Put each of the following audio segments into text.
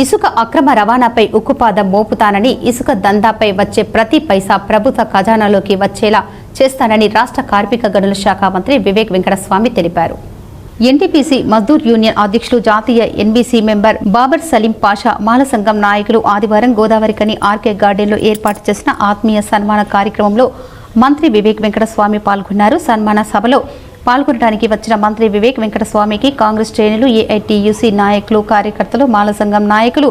ఇసుక అక్రమ రవాణాపై ఉక్కుపాదం మోపుతానని ఇసుక దందాపై వచ్చే ప్రతి పైసా ప్రభుత్వ ఖజానాలోకి వచ్చేలా చేస్తానని రాష్ట్ర కార్మిక గనుల శాఖ మంత్రి వివేక్ వెంకటస్వామి తెలిపారు. ఎన్టీపీసీ మజ్దూర్ యూనియన్ అధ్యక్షులు జాతీయ ఎన్బీసీ మెంబర్ బాబర్ సలీం పాషా మాల సంఘం నాయకులు ఆదివారం గోదావరికని ఆర్కే గార్డెన్లో ఏర్పాటు చేసిన ఆత్మీయ సన్మాన కార్యక్రమంలో మంత్రి వివేక్ వెంకటస్వామి పాల్గొన్నారు. సన్మాన సభలో పాల్గొనడానికి వచ్చిన మంత్రి వివేక్ వెంకటస్వామికి కాంగ్రెస్ శ్రేణులు ఏఐటీయూసీ నాయకులు కార్యకర్తలు మాల సంఘం నాయకులు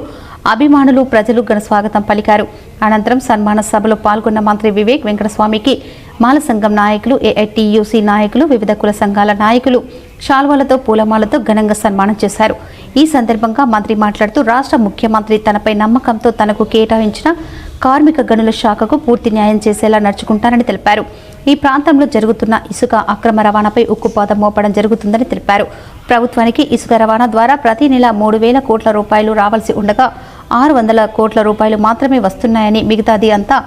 అభిమానులు ప్రజలు ఘన స్వాగతం పలికారు. అనంతరం సన్మాన సభలో పాల్గొన్న మంత్రి వివేక్ వెంకటస్వామికి మాల సంఘం నాయకులు ఏఐటీయూసీ నాయకులు వివిధ కుల సంఘాల నాయకులు శాల్వాలతో పూలమాలతో ఘనంగా సన్మానం చేశారు. ఈ సందర్భంగా మంత్రి మాట్లాడుతూ రాష్ట్ర ముఖ్యమంత్రి తనపై నమ్మకంతో తనకు కేటాయించిన కార్మిక గనుల శాఖకు పూర్తి న్యాయం చేసేలా నడుచుకుంటారని తెలిపారు. ఈ ప్రాంతంలో జరుగుతున్న ఇసుక అక్రమ రవాణాపై ఉక్కుపాదం మోపడం జరుగుతుందని తెలిపారు. ప్రభుత్వానికి ఇసుక రవాణా ద్వారా ప్రతి నెల మూడు వేల కోట్ల రూపాయలు రావాల్సి ఉండగా ఆరు వందల కోట్ల రూపాయలు మాత్రమే వస్తున్నాయని మిగతాది అంతా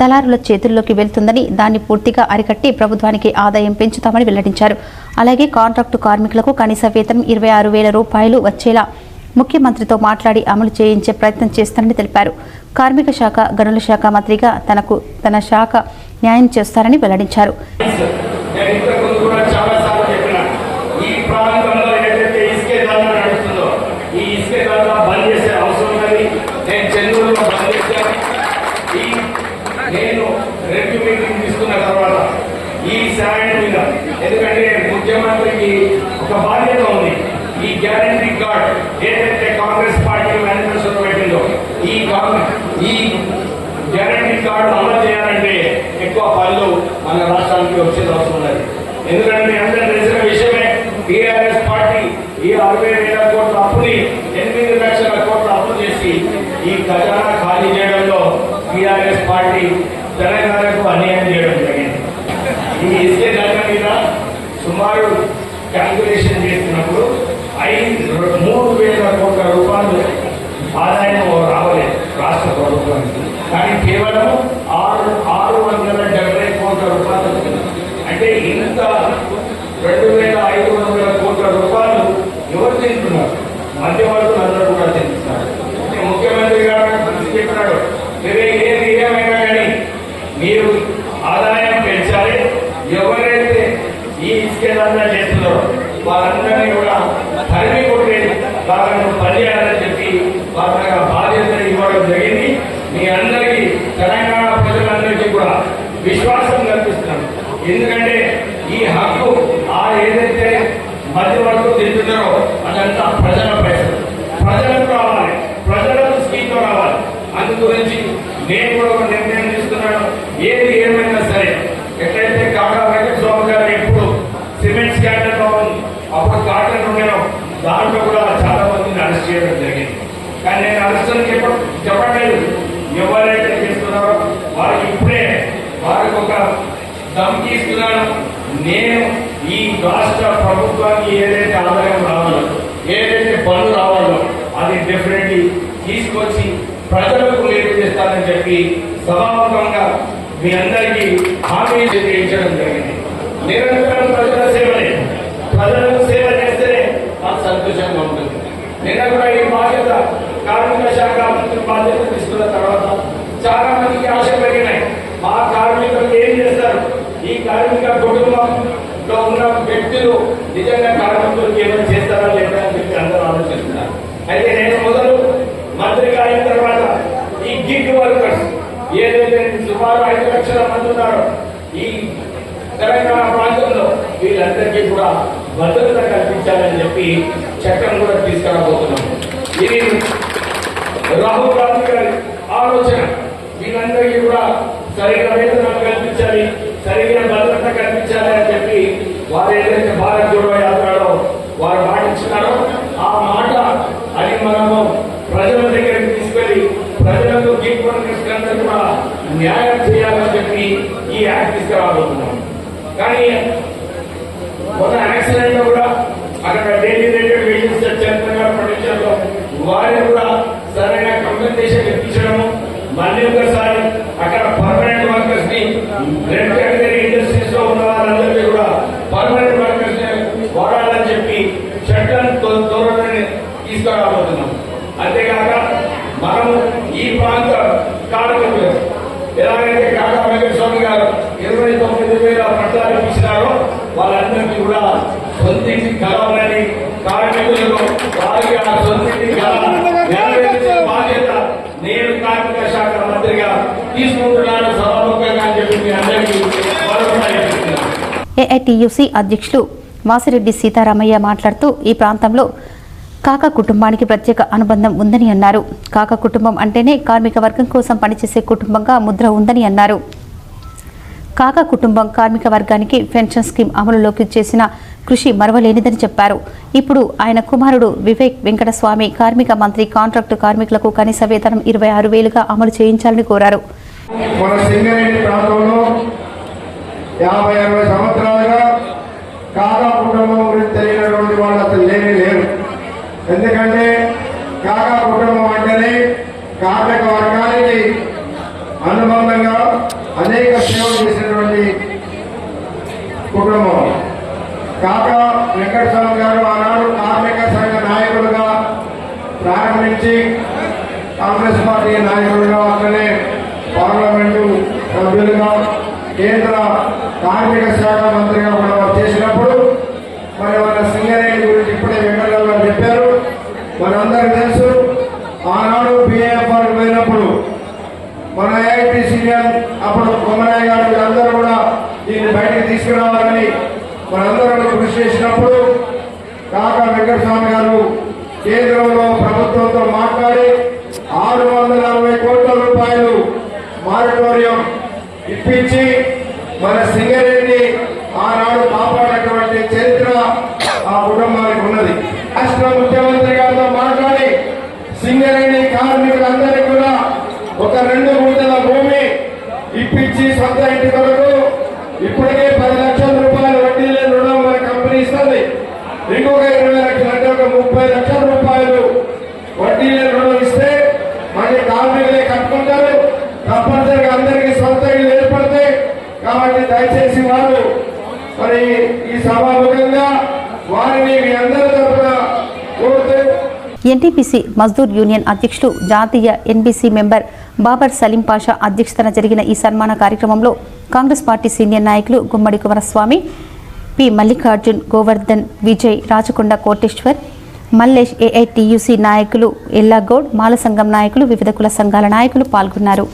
దళారుల చేతుల్లోకి వెళ్తుందని దాన్ని పూర్తిగా అరికట్టి ప్రభుత్వానికి ఆదాయం పెంచుతామని వెల్లడించారు. అలాగే కాంట్రాక్టు కార్మికులకు కనీస వేతనం ఇరవై ఆరు వేల రూపాయలు వచ్చేలా ముఖ్యమంత్రితో మాట్లాడి అమలు చేయించే ప్రయత్నం చేస్తానని తెలిపారు. కార్మిక శాఖ గనుల శాఖ మంత్రిగా తనకు తన శాఖ న్యాయం చేస్తారని వెల్లడించారు. నేను ఈ మీటింగ్ తీసుకున్న తర్వాత ఈ శాండ్ మీద ఎందుకంటే ముఖ్యమంత్రికి ఒక బాధ్యత ఉంది ఈ గ్యారంటీ కార్డ్ ఏదైతే కాంగ్రెస్ పార్టీ మేనిఫెస్టో పెట్టిందో ఈ ఈ గ్యారంటీ కార్డు ఎక్కువ పనులు మన రాష్ట్రానికి వచ్చేది అవసరం ఉన్నది. ఎందుకంటే మీ అందరూ తెలిసిన విషయమే టీఆర్ఎస్ పార్టీ ఈ అరవై వేల కోట్ల అప్పుని ఎనిమిది లక్షల కోట్ల అప్పు చేసి ఈ ఖజానా ఖాళీ చేయడంలో టీఆర్ఎస్ పార్టీ తెలంగాణకు అన్యాయం చేయడం జరిగింది. ఈ ఇసుకే దాని మీద సుమారు క్యాల్కులేషన్ చేసినప్పుడు ఐదు మూడు వేల కోట్ల రూపాయలు ఆదాయం రావలేదు రాష్ట్ర ప్రభుత్వానికి. కానీ కేవలం ఆరు ఆరు వందల డెబ్బై కోట్ల రూపాయలు వచ్చింది. రెండు వేల ఐదు వందల కోట్ల రూపాయలు ఎవరు తీసుకున్నారు? మధ్యవర్తులు అందరూ కూడా తింటున్నారు ముఖ్యమంత్రి గారు మనకి చెప్పినాడు "మీరే ఏది ఏమైనా కానీ మీరు ఆదాయం పెంచాలి. ఎవరైతే ఈ ఇసుకేదంతా చేస్తున్నారో వారందరినీ కూడా తరిమి కొట్టే వాళ్ళను పనిచేయాలని చెప్పి వాళ్ళ బాధ్యత ఇవ్వడం జరిగింది. మీ అందరికీ తెలంగాణ ప్రజలందరికీ కూడా విశ్వాసం కల్పిస్తున్నాను. ఎందుకంటే ఏదైతే మధ్య వరకు తింటున్నారో అదంతా ప్రజల పైసలు ప్రజలకు రావాలి. ప్రజలకు స్కీమ్ రావాలి. అందు గురించి నేను కూడా ఒక నిర్ణయం తీసుకున్నాను. ఏది ఏమైనా సరే ఎట్లయితే కాకా వెంకటస్వామి గారు ఎప్పుడు సిమెంట్ స్కాండల్ ఉంది అప్పుడు కాటన్ ఉండేనో. దాంట్లో కూడా చాలా మందిని అరెస్ట్ చేయడం జరిగింది. కానీ నేను అరెస్ట్ అని చెప్ప చెప్పట్లేదు ఎవరైతే చేస్తున్నారో వారికి ఇప్పుడే వారికి ఒక ధమ్కి ఇస్తున్నాను. నేను ఈ రాష్ట్ర ప్రభుత్వానికి ఏదైతే ఆదాయం రావాలో ఏదైతే పనులు రావాలో అది డెఫినెట్లీ తీసుకొచ్చి ప్రజలకు మేలు చేస్తారని చెప్పి సభాముఖంగా మీ అందరికీ హామీ చేయించడం జరిగింది. నిరంతరం ప్రజల సేవనే ప్రజలకు సేవ చేస్తేనే మాకు సంతోషంగా ఉంటుంది. నిన్న కూడా ఈ బాధ్యత కార్మిక శాఖ మంత్రి బాధ్యత తీసుకున్న తర్వాత చాలా మందికి ఆశ పెరిగినాయి. మా కార్మికులు ఏం చేస్తారు? ఈ కార్మిక కుటుంబంలో ఉన్న వ్యక్తులు నిజంగా కార్మికులకు ఏమైనా చేస్తారా లేదా అని చెప్పి అందరూ ఆలోచిస్తున్నారు. అయితే నేను మొదలు మంత్రిగా అయిన తర్వాత ఈ గిగ్ వర్కర్స్ ఏదైతే సుమారు ఐదు లక్షల మంది ఉన్నారో ఈ తెలంగాణ ప్రాంతంలో వీళ్ళందరికీ కూడా భద్రత కల్పించాలని చెప్పి చట్టం కూడా తీసుకురాబోతున్నాం. ఇది రాహుల్ గాంధీ గారి ఆలోచన. వీళ్ళందరికీ కూడా సరైన వేతనాలు కల్పించాలి. సరైన భద్రత కల్పించాలి అని చెప్పి వారు ఏదైతే భారత్ జోడో యాత్రలో వారు మాటించున్నారో ఆ మాట అది మనము ప్రజల దగ్గరికి తీసుకెళ్ళి ప్రజలకు గీక్ వర్కర్స్ అందరూ కూడా న్యాయం చేయాలని చెప్పి ఈ యాక్ట్ తీసుకురాబోతున్నాం కానీ ఒక యాక్సిడెంట్లో కూడా అక్కడ డైలీ రేటెడ్ వేజెస్ చైర్మన్ గారు ప్రొటెక్షన్ వారిని కూడా సరైన కంపెన్సేషన్ ఇప్పించడము మళ్ళీ ఒకసారి అక్కడ పర్మనెంట్ వర్కర్స్ని రెడ్ కేటగిరీ ఇండస్ట్రీస్లో ఉన్న వారందరికీ కూడా పర్మనెంట్ వర్కర్స్ని వాడాలని చెప్పి చట్టం త్వరలోనే తీసుకురాబోతున్నాం అంతేకాక ఎవరైతే కాకా వెంకటస్వామి గారు ఇరవై తొమ్మిది వేల పట్టాలు ఇచ్చినారో వాళ్ళందరికీ కూడా సొంతింటి కలవాలని కార్మికులను వారికి నెరవేర్చే బాధ్యత నేను కార్మిక శాఖ మంత్రిగా తీసుకుంటున్నాను సభాముఖంగా అని చెప్పి మీ అందరికీ ఏఐటియుసి అధ్యక్షులు వాసిరెడ్డి సీతారామయ్య మాట్లాడుతూ ఈ ప్రాంతంలో కాక కుటుంబానికి ప్రత్యేక అనుబంధం ఉందని అన్నారు. కాక కుటుంబం అంటేనే కార్మిక వర్గం కోసం పనిచేసే కుటుంబంగా ముద్ర ఉందని అన్నారు. కాక కుటుంబం కార్మిక వర్గానికి పెన్షన్ స్కీమ్ అమలులోకి చేసిన కృషి మరవలేనిదని చెప్పారు. ఇప్పుడు ఆయన కుమారుడు వివేక్ వెంకటస్వామి కార్మిక మంత్రి కాంట్రాక్టు కార్మికులకు కనీస వేతనం ఇరవై ఆరు వేలుగా అమలు చేయించాలని కోరారు. మన సింగరేణి ప్రాంతంలో యాభై అరవై కాకా కుటుంబం గురించి తెలియనటువంటి వాళ్ళు అసలు లేని లేరు ఎందుకంటే కాకా కుటుంబం అంటేనే కార్మిక వర్గానికి అనుబంధంగా అనేక సేవలు చేసినటువంటి కుటుంబం కాకా వెంకటస్వామి గారు ఆనాడు కార్మిక సంఘ నాయకులుగా ప్రారంభించి కాంగ్రెస్ పార్టీ నాయకులుగా అట్లనే పార్లమెంటు సభ్యులుగా కేంద్ర కార్మిక శాఖ మంత్రిగా కూడా చేసినప్పుడు మరి మన సింగరేణి గురించి ఇప్పుడే వెంకటరావు గారు చెప్పారు. మనందరికీ తెలుసు ఆనాడు బిఏఎఫ్ఆర్ పోయినప్పుడు మన ఐఐటి సీఎం అప్పుడు కొమ్మరాయ గారు వీళ్ళందరూ కూడా దీన్ని బయటకు తీసుకురావాలని మనందరూ కూడా కృషి చేసినప్పుడు వెంకటస్వామి గారు కేంద్రంలో ప్రభుత్వంతో మాట్లాడి ఆరు వందల అరవై కోట్ల రూపాయలు మారిటోరియం ఇప్పించి మన సింగరేణి ఆనాడు కాపాడినటువంటి చరిత్ర ఆ కుటుంబానికి ఉన్నది. రాష్ట్ర ముఖ్యమంత్రి గారితో మాట్లాడి సింగరేణి కార్మికులందరికీ కూడా ఒక రెండు గుంటల భూమి ఇప్పించి సొంత ఇంటి కొరకు ఇప్పటికే పది లక్షల రూపాయలు వడ్డీ లేని రుణం మన కంపెనీ ఇస్తుంది. ఇంకొక ఇరవై ముప్పై లక్షల రూపాయలు వడ్డీ రుణం ఇస్తే మళ్ళీ కార్మికులే కట్టుకుంటారు. తప్పనిసరిగా అందరికీ సొంత ఇల్లు ఏర్పడతాయి. కాబట్టి దయచేసి వారు మరి ఈ సభాముఖంగా వారిని మీ అందరి తరఫున కోరుతూ ఎన్టీపీసీ మజ్దూర్ యూనియన్ అధ్యక్షులు జాతీయ ఎన్బీసీ మెంబర్ బాబర్ సలీం పాషా అధ్యక్షతన జరిగిన ఈ సన్మాన కార్యక్రమంలో కాంగ్రెస్ పార్టీ సీనియర్ నాయకులు గుమ్మడి కుమారస్వామి పి మల్లికార్జున్ గోవర్ధన్ విజయ్ రాచకొండ కోటేశ్వర్ మల్లేష్ ఏఐటియుసి నాయకులు ఎల్లాగౌడ్ మాల సంఘం నాయకులు వివిధ కుల సంఘాల నాయకులు పాల్గొన్నారు.